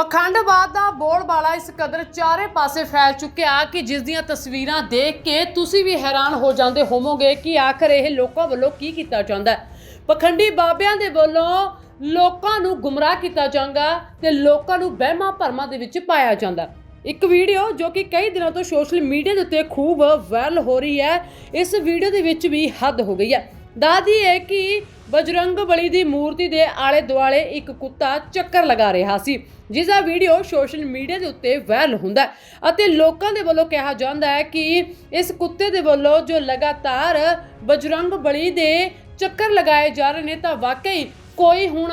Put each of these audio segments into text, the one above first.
ਪਖੰਡਵਾਦ ਦਾ ਬੋਲਬਾਲਾ ਇਸ ਕਦਰ ਚਾਰੇ ਪਾਸੇ ਫੈਲ ਚੁੱਕਿਆ ਕਿ ਜਿਸ ਦੀਆਂ ਤਸਵੀਰਾਂ ਦੇਖ ਕੇ ਤੁਸੀਂ ਵੀ ਹੈਰਾਨ ਹੋ ਜਾਂਦੇ ਹੋਵੋਗੇ ਕਿ ਆਖਰ ਇਹ ਲੋਕਾਂ ਵੱਲੋਂ ਕੀ ਕੀਤਾ ਜਾਂਦਾ ਹੈ। ਪਖੰਡੀ ਬਾਬਿਆਂ ਦੇ ਵੱਲੋਂ ਲੋਕਾਂ ਨੂੰ ਗੁੰਮਰਾਹ ਕੀਤਾ ਜਾਂਦਾ ਤੇ ਲੋਕਾਂ ਨੂੰ ਵਹਿਮਾਂ ਭਰਮਾਂ ਦੇ ਵਿੱਚ ਪਾਇਆ ਜਾਂਦਾ ਇੱਕ ਵੀਡੀਓ ਜੋ ਕਿ ਕਈ ਦਿਨਾਂ ਤੋਂ ਸੋਸ਼ਲ ਮੀਡੀਆ ਦੇ ਉੱਤੇ ਖੂਬ ਵਾਇਰਲ ਹੋ ਰਹੀ ਹੈ, ਇਸ ਵੀਡੀਓ ਦੇ ਵਿੱਚ ਵੀ ਹੱਦ ਹੋ ਗਈ ਹੈ। ਦਾਦੀ ਹੈ ਕਿ ਬਜਰੰਗ ਬਲੀ ਦੀ ਮੂਰਤੀ ਦੇ ਆਲੇ ਦੁਆਲੇ ਇੱਕ ਕੁੱਤਾ ਚੱਕਰ ਲਗਾ ਰਿਹਾ ਸੀ, ਜਿਸ ਦਾ ਵੀਡੀਓ ਸੋਸ਼ਲ ਮੀਡੀਆ ਦੇ ਉੱਤੇ ਵਾਇਰਲ ਹੁੰਦਾ ਹੈ ਅਤੇ ਲੋਕਾਂ ਦੇ ਵੱਲੋਂ ਕਿਹਾ ਜਾਂਦਾ ਹੈ ਕਿ ਇਸ ਕੁੱਤੇ ਦੇ ਵੱਲੋਂ ਜੋ ਲਗਾਤਾਰ ਬਜਰੰਗ ਬਲੀ ਦੇ ਚੱਕਰ ਲਗਾਏ ਜਾ ਰਹੇ ਨੇ, ਤਾਂ ਵਾਕਈ ਕੋਈ ਹੁਣ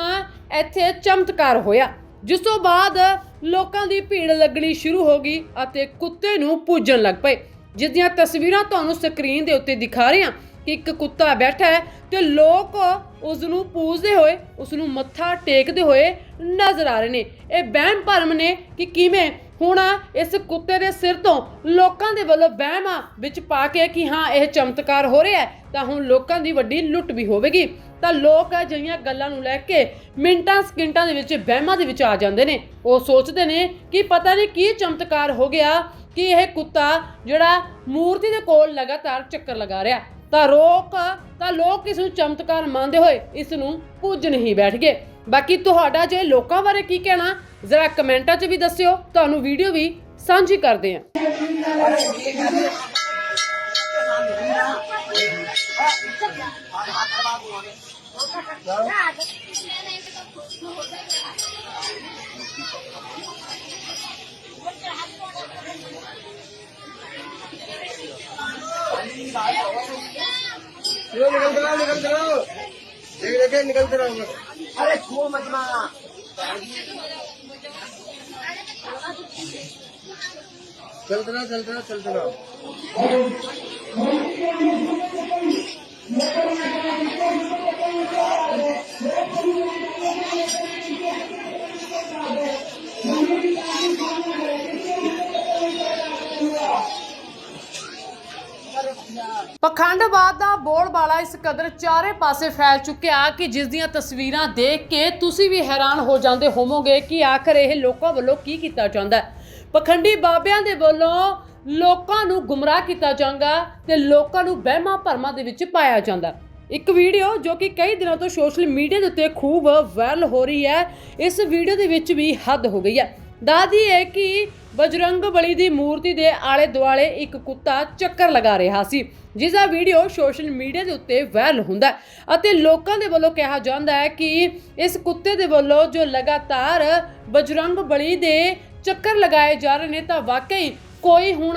ਇੱਥੇ ਚਮਤਕਾਰ ਹੋਇਆ। ਜਿਸ ਤੋਂ ਬਾਅਦ ਲੋਕਾਂ ਦੀ ਭੀੜ ਲੱਗਣੀ ਸ਼ੁਰੂ ਹੋ ਗਈ ਅਤੇ ਕੁੱਤੇ ਨੂੰ ਪੂਜਣ ਲੱਗ ਪਏ। ਜਿਸ ਦੀਆਂ ਤਸਵੀਰਾਂ ਤੁਹਾਨੂੰ ਸਕਰੀਨ ਦੇ ਉੱਤੇ ਦਿਖਾ ਰਹੇ ਹਾਂ। ਕਿ ਇੱਕ ਕੁੱਤਾ ਬੈਠਾ ਹੈ ਤੇ ਲੋਕ ਉਸ ਨੂੰ ਪੂਜਦੇ ਹੋਏ ਉਸ ਨੂੰ ਮੱਥਾ ਟੇਕਦੇ ਹੋਏ ਨਜ਼ਰ ਆ ਰਹੇ ਨੇ। ਇਹ ਵਹਿਮ ਭਰਮ ਨੇ ਕਿ ਕਿਵੇਂ ਹੁਣ ਇਸ ਕੁੱਤੇ ਦੇ ਸਿਰ ਤੋਂ ਲੋਕਾਂ ਦੇ ਵੱਲੋਂ ਵਹਿਮਾਂ ਵਿੱਚ ਪਾ ਕੇ ਕਿ ਹਾਂ, ਇਹ ਚਮਤਕਾਰ ਹੋ ਰਿਹਾ ਹੈ, ਤਾਂ ਹੁਣ ਲੋਕਾਂ ਦੀ ਵੱਡੀ ਲੁੱਟ ਵੀ ਹੋਵੇਗੀ। ਤਾਂ ਲੋਕ ਅਜਿਹੀਆਂ ਗੱਲਾਂ ਨੂੰ ਲੈ ਕੇ ਮਿੰਟਾਂ ਸਕਿੰਟਾਂ ਦੇ ਵਿੱਚ ਵਹਿਮਾਂ ਦੇ ਵਿੱਚ ਆ ਜਾਂਦੇ ਨੇ। ਉਹ ਸੋਚਦੇ ਨੇ ਕਿ ਪਤਾ ਨਹੀਂ ਕੀ ਚਮਤਕਾਰ ਹੋ ਗਿਆ ਕਿ ਇਹ ਕੁੱਤਾ ਜਿਹੜਾ ਮੂਰਤੀ ਦੇ ਕੋਲ ਲਗਾਤਾਰ ਚੱਕਰ ਲਗਾ ਰਿਹਾ। ਤਾਂ ਰੋਕ, ਤਾਂ ਲੋਕ ਇਸ ਨੂੰ ਚਮਤਕਾਰ ਮੰਨਦੇ ਹੋਏ ਇਸ ਨੂੰ ਪੂਜਣ ਹੀ ਬੈਠ ਗਏ। ਬਾਕੀ ਤੁਹਾਡਾ ਜੇ ਲੋਕਾਂ ਬਾਰੇ ਕੀ ਕਹਿਣਾ, ਜ਼ਰਾ ਕਮੈਂਟਾਂ 'ਚ ਵੀ ਦੱਸਿਓ, ਤੁਹਾਨੂੰ ਵੀਡੀਓ ਵੀ ਸਾਂਝੀ ਕਰਦੇ ਹਾਂ। निकलते रहो निकलते रहो देख देखे निकलते रहो अरे छुओ मत माँ चलते रहो चलते रहो चलते रहो ਪਖੰਡਵਾਦ ਦਾ ਬੋਲਬਾਲਾ ਇਸ ਕਦਰ ਚਾਰੇ ਪਾਸੇ ਫੈਲ ਚੁੱਕਿਆ ਕਿ ਜਿਸ ਦੀਆਂ ਤਸਵੀਰਾਂ ਦੇਖ ਕੇ ਤੁਸੀਂ ਵੀ ਹੈਰਾਨ ਹੋ ਜਾਂਦੇ ਹੋਵੋਗੇ ਕਿ ਆਖਰ ਇਹ ਲੋਕਾਂ ਵੱਲੋਂ ਕੀ ਕੀਤਾ ਜਾਂਦਾ ਹੈ। ਪਖੰਡੀ ਬਾਬਿਆਂ ਦੇ ਵੱਲੋਂ ਲੋਕਾਂ ਨੂੰ ਗੁੰਮਰਾਹ ਕੀਤਾ ਜਾਂਦਾ ਤੇ ਲੋਕਾਂ ਨੂੰ ਵਹਿਮਾਂ ਭਰਮਾਂ ਦੇ ਵਿੱਚ ਪਾਇਆ ਜਾਂਦਾ ਇੱਕ ਵੀਡੀਓ ਜੋ ਕਿ ਕਈ ਦਿਨਾਂ ਤੋਂ ਸੋਸ਼ਲ ਮੀਡੀਆ ਦੇ ਉੱਤੇ ਖੂਬ ਵਾਇਰਲ ਹੋ ਰਹੀ ਹੈ, ਇਸ ਵੀਡੀਓ ਦੇ ਵਿੱਚ ਵੀ ਹੱਦ ਹੋ ਗਈ ਹੈ। ਦਾਦੀ ਹੈ ਕਿ ਬਜਰੰਗ ਬਲੀ ਦੀ ਮੂਰਤੀ ਦੇ ਆਲੇ ਦੁਆਲੇ ਇੱਕ ਕੁੱਤਾ ਚੱਕਰ ਲਗਾ ਰਿਹਾ ਸੀ, ਜਿਸ ਦਾ ਵੀਡੀਓ ਸੋਸ਼ਲ ਮੀਡੀਆ ਦੇ ਉੱਤੇ ਵਾਇਰਲ ਹੁੰਦਾ ਅਤੇ ਲੋਕਾਂ ਦੇ ਵੱਲੋਂ ਕਿਹਾ ਜਾਂਦਾ ਹੈ ਕਿ ਇਸ ਕੁੱਤੇ ਦੇ ਵੱਲੋਂ ਜੋ ਲਗਾਤਾਰ ਬਜਰੰਗ ਬਲੀ ਦੇ ਚੱਕਰ ਲਗਾਏ ਜਾ ਰਹੇ ਨੇ, ਤਾਂ ਵਾਕਈ ਕੋਈ ਹੁਣ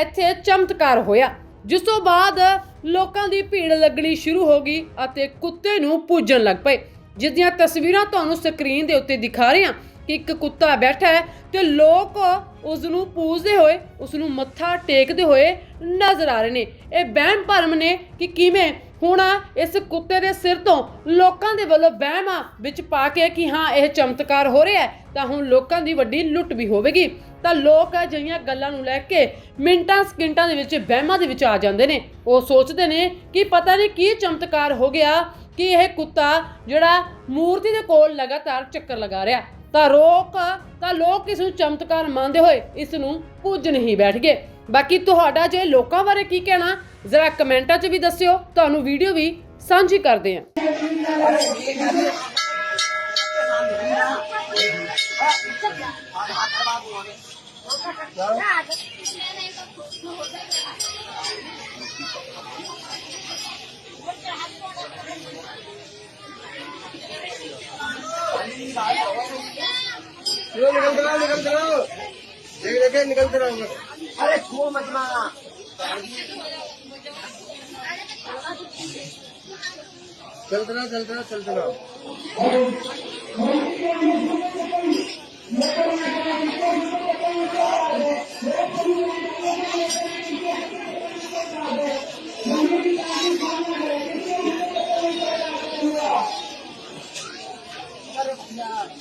ਇੱਥੇ ਚਮਤਕਾਰ ਹੋਇਆ। ਜਿਸ ਤੋਂ ਬਾਅਦ ਲੋਕਾਂ ਦੀ ਭੀੜ ਲੱਗਣੀ ਸ਼ੁਰੂ ਹੋ ਗਈ ਅਤੇ ਕੁੱਤੇ ਨੂੰ ਪੂਜਣ ਲੱਗ ਪਏ। ਜਿਸ ਦੀਆਂ ਤਸਵੀਰਾਂ ਤੁਹਾਨੂੰ ਸਕਰੀਨ ਦੇ ਉੱਤੇ ਦਿਖਾ ਰਹੇ ਹਾਂ। ਕਿ ਇੱਕ ਕੁੱਤਾ ਬੈਠਾ ਹੈ ਤੇ ਲੋਕ ਉਸ ਨੂੰ ਪੂਜਦੇ ਹੋਏ ਉਸ ਨੂੰ ਮੱਥਾ ਟੇਕਦੇ ਹੋਏ ਨਜ਼ਰ ਆ ਰਹੇ ਨੇ। ਇਹ ਵਹਿਮ ਭਰਮ ਨੇ ਕਿ ਕਿਵੇਂ ਹੁਣ ਇਸ ਕੁੱਤੇ ਦੇ ਸਿਰ ਤੋਂ ਲੋਕਾਂ ਦੇ ਵੱਲੋਂ ਵਹਿਮਾਂ ਵਿੱਚ ਪਾ ਕੇ ਕਿ ਹਾਂ, ਇਹ ਚਮਤਕਾਰ ਹੋ ਰਿਹਾ ਹੈ, ਤਾਂ ਹੁਣ ਲੋਕਾਂ ਦੀ ਵੱਡੀ ਲੁੱਟ ਵੀ ਹੋਵੇਗੀ। ਤਾਂ ਲੋਕ ਅਜਿਹੀਆਂ ਗੱਲਾਂ ਨੂੰ ਲੈ ਕੇ ਮਿੰਟਾਂ, ਸਕਿੰਟਾਂ ਦੇ ਵਿੱਚ ਵਹਿਮਾਂ ਦੇ ਵਿੱਚ ਆ ਜਾਂਦੇ ਨੇ। ਉਹ ਸੋਚਦੇ ਨੇ ਕਿ ਪਤਾ ਨਹੀਂ ਕੀ ਚਮਤਕਾਰ ਹੋ ਗਿਆ ਕਿ ਇਹ ਕੁੱਤਾ ਜਿਹੜਾ ਮੂਰਤੀ ਦੇ ਕੋਲ ਲਗਾਤਾਰ ਚੱਕਰ ਲਗਾ ਰਿਹਾ। ਤਾਂ ਰੋਕ, ਤਾਂ ਲੋਕ ਇਸ ਨੂੰ ਚਮਤਕਾਰ ਮੰਨਦੇ ਹੋਏ ਇਸ ਨੂੰ ਪੂਜਣ ਹੀ ਬੈਠ ਗਏ। ਬਾਕੀ ਤੁਹਾਡਾ ਜੇ ਲੋਕਾਂ ਬਾਰੇ ਕੀ ਕਹਿਣਾ, ਜ਼ਰਾ ਕਮੈਂਟਾਂ 'ਚ ਵੀ ਦੱਸਿਓ, ਤੁਹਾਨੂੰ ਵੀਡੀਓ ਵੀ ਸਾਂਝੀ ਕਰਦੇ ਹਾਂ। चलो निकल करो निकल करो देख देखे निकल करो अरे छुओ मत मारा चल करो चल करो चल करो